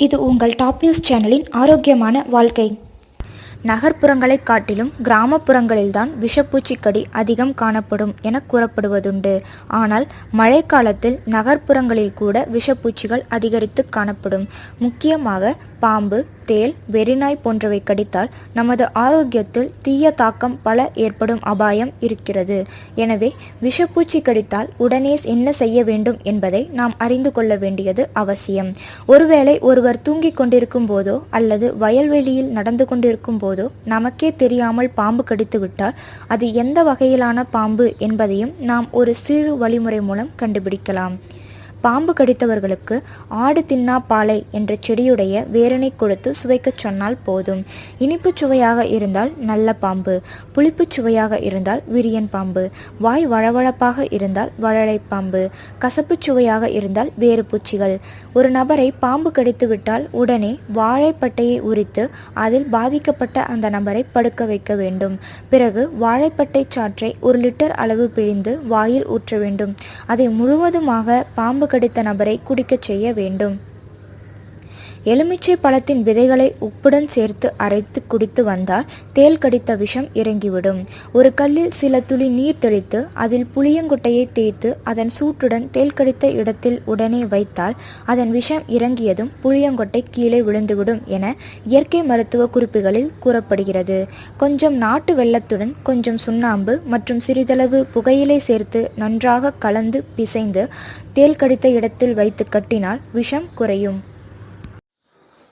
இது உங்கள் top news சேனலின் ஆரோக்கியமான வாழ்க்கை. நகர்ப்புறங்களைக் காட்டிலும் கிராமப்புறங்களில்தான் விஷப்பூச்சிக்கடி அதிகம் காணப்படும் என கூறப்படுவதுண்டு. ஆனால் மழைக்காலத்தில் நகர்ப்புறங்களில் கூட விஷப்பூச்சிகள் அதிகரித்து காணப்படும். முக்கியமாக பாம்பு தேள் வெறிநாய் போன்றவை கடித்தால் நமது ஆரோக்கியத்தில் தீய தாக்கம் பல ஏற்படும் அபாயம் இருக்கிறது. எனவே விஷப்பூச்சி கடித்தால் உடனே என்ன செய்ய வேண்டும் என்பதை நாம் அறிந்து கொள்ள வேண்டியது அவசியம். ஒருவேளை ஒருவர் தூங்கிக் கொண்டிருக்கும் போதோ அல்லது வயல்வெளியில் நடந்து கொண்டிருக்கும் போதோ நமக்கே தெரியாமல் பாம்பு கடித்துவிட்டால் அது எந்த வகையிலான பாம்பு என்பதையும் நாம் ஒரு சிறு வழிமுறை மூலம் கண்டுபிடிக்கலாம். பாம்பு கடித்தவர்களுக்கு ஆடு தின்னா பாலை என்ற செடியுடைய வேரனை கொடுத்து சுவைக்கச் சொன்னால் போதும். இனிப்புச் சுவையாக இருந்தால் நல்ல பாம்பு புளிப்புச் சுவையாக இருந்தால் விரியன் பாம்பு வாய் வழவழப்பாக இருந்தால் வழலை பாம்பு கசப்புச் சுவையாக இருந்தால் வேறு பூச்சிகள். ஒரு நபரை பாம்பு கடித்துவிட்டால் உடனே வாழைப்பட்டையை உரித்து அதில் பாதிக்கப்பட்ட அந்த நபரை படுக்க வைக்க வேண்டும். பிறகு வாழைப்பட்டை சாற்றை ஒரு லிட்டர் அளவு பிழிந்து வாயில் ஊற்ற வேண்டும். அதை முழுவதுமாக பாம்பு கடித்த நபரை குடிக்கச் செய்ய வேண்டும். எலுமிச்சை பழத்தின் விதைகளை உப்புடன் சேர்த்து அரைத்து குடித்து வந்தால் தேள் கடித்த விஷம் இறங்கிவிடும். ஒரு கல்லில் சில துளி நீர் தெளித்து அதில் புளியங்குட்டையை தேய்த்து அதன் சூட்டுடன் தேள் கடித்த இடத்தில் உடனே வைத்தால் அதன் விஷம் இறங்கியதும் புளியங்கொட்டை கீழே விழுந்துவிடும் என இயற்கை மருத்துவ குறிப்புகளில் கூறப்படுகிறது. கொஞ்சம் நாட்டு வெள்ளத்துடன் கொஞ்சம் சுண்ணாம்பு மற்றும் சிறிதளவு புகையிலை சேர்த்து நன்றாக கலந்து பிசைந்து தேள் கடித்த இடத்தில் வைத்து கட்டினால் விஷம் குறையும்.